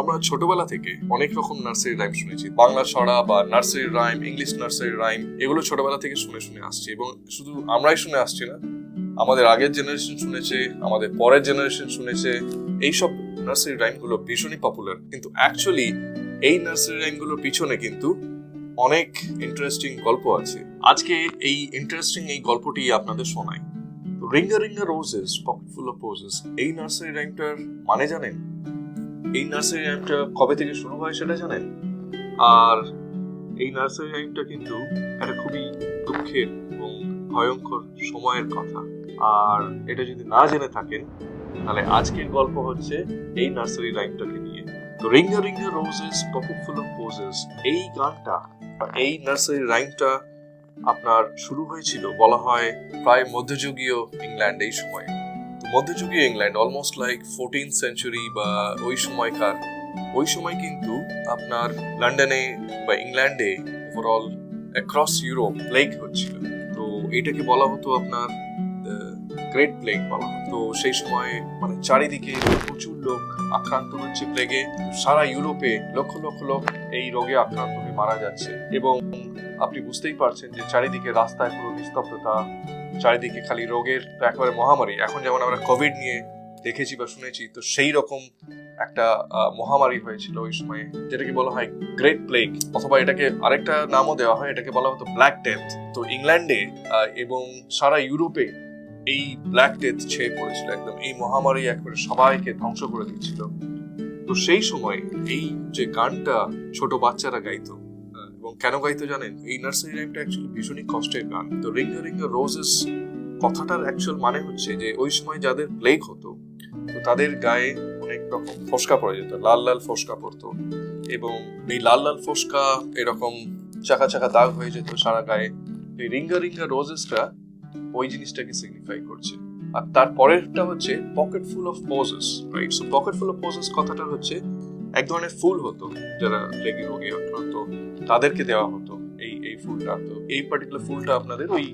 আমরা ছোটবেলা থেকে অনেক রকম নার্সারি রাইম শুনেছি। বাংলা ছড়া বা nursery rhyme English nursery rhyme এগুলো ছোটবেলা থেকে শুনে শুনে আসছি এবং শুধু আমরাই শুনে আসছি না, আমাদের আগের জেনারেশন শুনেছে, আমাদের পরের জেনারেশন শুনেছে। এইসব নার্সারি রাইমগুলো ভীষণই পপুলার কিন্তু অ্যাকচুয়ালি এই নার্সারি রাইমগুলোর পিছনে কিন্তু অনেক ইন্টারেস্টিং গল্প আছে। আজকে এই ইন্টারেস্টিং এই গল্পটি আপনাদের শোনাই। Ring a ring a roses pocket full of roses এই নার্সারি রাইমটার মানে জানেন? এই নার্সারি রাইমটা কবে থেকে শুরু হয় সেটা জানেন? আর এই নার্সারি রাইমটা কিন্তু একটা খুবই দুঃখের এবং ভয়ঙ্কর সময়ের কথা। আর এটা যদি না জেনে থাকেন, তাহলে আজকের গল্প হচ্ছে এই নার্সারি রাইমটাকে নিয়ে। তো ring a ring a roses pocket full of posies এই গানটা, এই নার্সারি রাইমটা আপনার শুরু হয়েছিল বলা হয় প্রায় মধ্যযুগীয় ইংল্যান্ড এই সময়। মধ্যযুগীয় England almost like fourteen century বা ওই সময়কার। ওই সময় কিন্তু আপনার লন্ডনে বা ইংল্যান্ডে ওভারঅল অ্যাক্রস ইউরোপ প্লেগ হচ্ছিল। তো এটাকে বলা হতো আপনার গ্রেট প্লেগ বলা তো সেই সময় মানে চারিদিকে প্রচুর লোক আক্রান্ত হচ্ছে প্লেগে সারা ইউরোপে লক্ষ লক্ষ লোক এই রোগে আক্রান্ত হয়ে মারা যাচ্ছে এবং আপনি বুঝতেই পারছেন যে চারিদিকে রাস্তায় পুরো নিস্তব্ধতা, চারিদিকে খালি রোগের তো একেবারে মহামারী। এখন যেমন আমরা কোভিড নিয়ে দেখেছি বা শুনেছি, তো সেই রকম একটা মহামারী হয়েছিল ওই সময়ে, যেটাকে বলা হয় গ্রেট প্লেগ অথবা এটাকে আরেকটা নামও দেওয়া হয়, এটাকে বলা হতো ব্ল্যাক ডেথ তো ইংল্যান্ডে এবং সারা ইউরোপে এই ব্ল্যাক ডেথ ছেয়ে পড়েছিল একদম। এই মহামারী একবারে সবাইকে ধ্বংস করে দিচ্ছিল তো সেই সময় এই যে গানটা ছোট বাচ্চারা গাইতো কেন গাইতো জানেন? এই নার্সারি রাইমটা অ্যাকচুয়ালি ভীষণই কষ্টের গান। তো রিঙ্গা রিঙ্গা রোজেস কথাটার অ্যাকচুয়াল মানে হচ্ছে যে, ওই সময় যাদের প্লেগ হতো, তো তাদের গায়ে অনেক রকম ফসকা পড়ে যেত। লাল লাল ফসকা পড়তো এবং এই লাল লাল ফসকা এরকম চাকা চাকা দাগ হয়ে যেত সারা গায়ে। এই রিঙ্গা রিঙ্গা রোজেসটা ওই জিনিসটাকে সিগনিফাই করছে। আর তারপরেরটা হচ্ছে pocket full of posies right so pocket full of posies কথাটা হচ্ছে এক ধরনের ফুল হতো, যারা লেগে রোগে আক্রান্ত তাদেরকে দেওয়া হতো এই এই ফুলটা। তো এই পার্টিকুলার ফুলটা আপনাদের ওই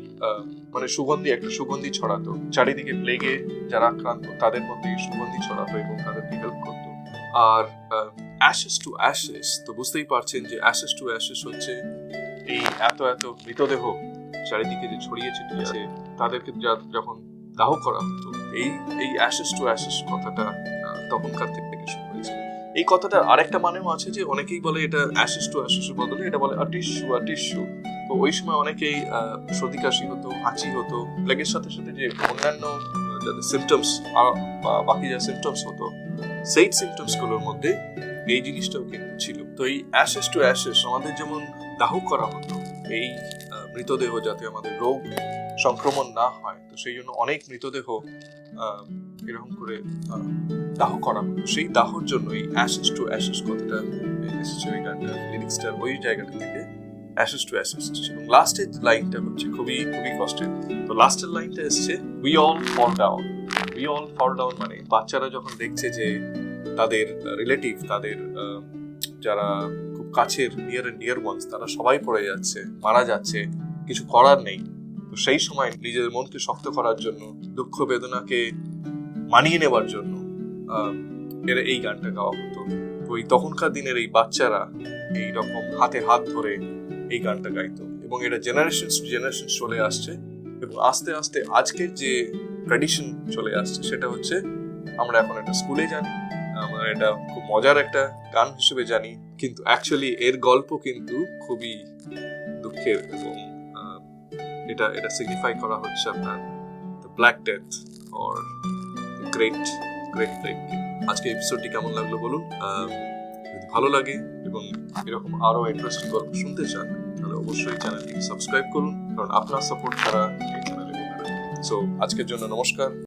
মানে সুগন্ধি, একটা সুগন্ধি ছড়াতো। চারিদিকে প্লেগে যারা আক্রান্ত, তাদের মধ্যে এই সুগন্ধি ছড়াতো এবং তাদেরকে হেল্প করতো। আর অ্যাশেস টু অ্যাশেস তো বুঝতেই পারছেন যে অ্যাশেস টু অ্যাশেস হচ্ছে এই এত এত মৃতদেহ চারিদিকে যে ছড়িয়ে ছিটিয়েছে, তাদেরকে যখন দাহ করা হতো, এই এই অ্যাশেস টু অ্যাশেস কথাটা তখনকার থেকে এই কথাটা আরেকটা মানেও আছে যে অনেকেই বলে এটা অ্যাশেস টু অ্যাশেসের বদলে এটা বলে টিস্যু টিস্যু তো ওই সময় অনেকেই সর্দি, কাশি হতো, হাঁচি হতো। প্লেগের সাথে সাথে যে অন্যান্য যাদের সিমটমস বাকি যা সিমটমস হতো, সেই সিমটমসগুলোর মধ্যে এই জিনিসটাও কিন্তু ছিল। তো এই অ্যাশেস টু অ্যাশেস আমাদের যেমন দাহ করা হতো, এই মৃতদেহ যাতে আমাদের রোগ সংক্রমণ না হয়, তো সেই জন্য অনেক মৃতদেহ এরকম করে দাহ করা সেই দাহর জন্য এই অ্যাশেস টু অ্যাশেস কথাটা এসেছে ওই গানটা লিরিক্সটা ওই জায়গাটা থেকে অ্যাশেস টু অ্যাশেস এসেছে। এবং লাস্টের লাইনটা হচ্ছে খুবই খুবই কষ্টের। তো লাস্টের লাইনটা এসেছে we all fall down we all fall down মানে বাচ্চারা যখন দেখছে যে তাদের রিলেটিভ তাদের যারা খুব কাছের নিয়ার এন্ড ডিয়ার ওয়ান্স তারা সবাই পড়ে যাচ্ছে, মারা যাচ্ছে, কিছু করার নেই। তো সেই সময় নিজের মনকে শক্ত করার জন্য, দুঃখ বেদনাকে মানিয়ে নেবার জন্য এরা এই গানটা গাওয়া হতো। তো এই তখনকার দিনের এই বাচ্চারা এই রকম হাতে হাত ধরে এই গানটা গাইতো এবং এটা জেনারেশন জেনারেশন চলে আসছে এবং আস্তে আস্তে আজকের যে ট্র্যাডিশন চলে আসছে সেটা হচ্ছে আমরা এখন এটা স্কুলে জানি, আমরা এটা খুব মজার একটা গান হিসেবে জানি, কিন্তু অ্যাকচুয়ালি এর গল্প কিন্তু খুবই দুঃখের এবং এটা এটা সিগনিফাই করা হচ্ছে আপনার the black death or great great great আজকে এপিসোডটি কেমন লাগল বলুন? যদি ভালো লাগে এবং এরকম আরও ইন্টারেস্টিং গল্প শুনতে চান, তাহলে অবশ্যই চ্যানেলটি সাবস্ক্রাইব করুন, কারণ আপনার সাপোর্ট ছাড়া এই চ্যানেলে সো আজকের জন্য নমস্কার।